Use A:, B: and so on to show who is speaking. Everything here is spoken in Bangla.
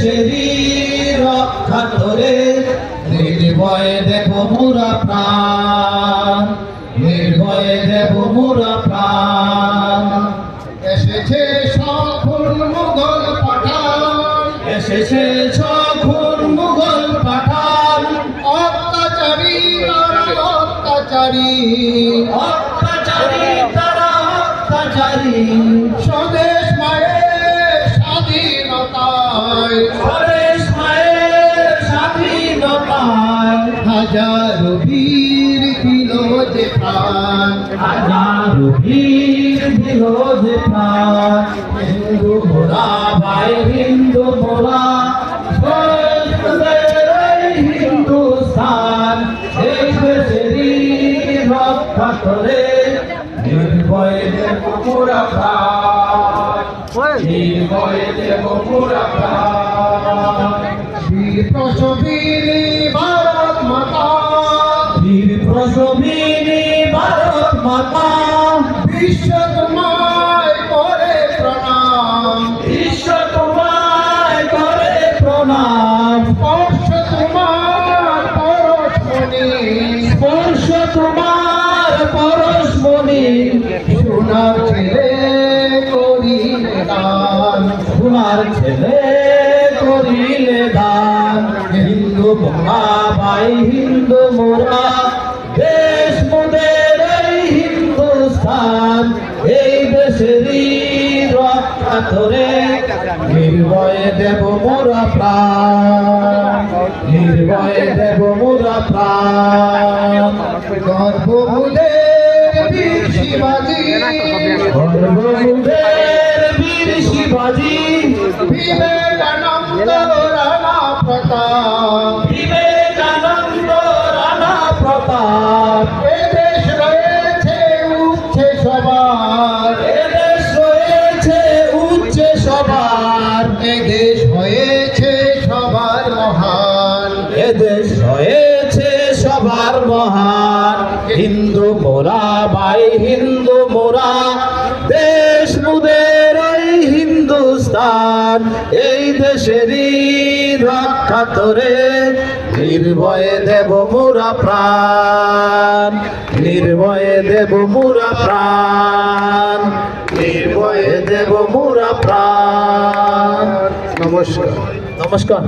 A: দেশেরই রক্ষা করে। নির্ভয়ে দেব মোরা প্রাণ। নির্ভয়ে দেব মোরা প্রাণ।
B: এসেছে সফল মুঘল পাঠান।
A: এসেছে ছখন মুঘল পাঠান।
B: অত্যাচারী তারা অত্যাচারী।
A: অত্যাচারী তারা অত্যাচারী।
B: স্বদেশ মায়ের স্বাধীনতায়।
A: স্বদেশ মায়ের স্বাধীনতায়।
B: হাজারো বীর দিল যে প্রাণ।
A: হাজার বীর বিরোধ প্রাণ। হিন্দু মোরা ভাই হিন্দু মোরা হিন্দুস্তান এই দেশেরই রক্ষা করে নির্ভয়ে মোরা প্রাণ
B: বীর প্রসবিনী ভারত মাতা।
A: বীর প্রসবিনী ভারত মাতা।
B: বিশ্ব তোমায় করে প্রণাম।
A: বিশ্ব
B: তোমার ছেলে করিলে দান।
A: হিন্দু মোরা ভাই হিন্দু মোরা, দেশ মোদের এই হিন্দুস্তান এই দেশেরই রক্ষা করে নির্ভয়ে দেব মোরা প্রাণ। নির্ভয়ে দেব মোরা প্রাণ।
B: গর্ভমূলের বীর শিবাজি রয়েছে উচ্ছে সবার।
A: রয়েছে সবার।
B: এদেশ হয়েছে সবার মহান।
A: এদেশ রয়েছে সবার মহান। হিন্দু মোরা ভাই হিন্দু মোরা। দেশ মুদের হিন্দুস্তান এই দেশেরই রক্ষা করে নির্ভয়ে দেব মোরা প্রাণ নির্ভয়ে দেব মোরা প্রাণ নির্ভয়ে দেব মোরা প্রাণ।
B: নমস্কার।
A: নমস্কার।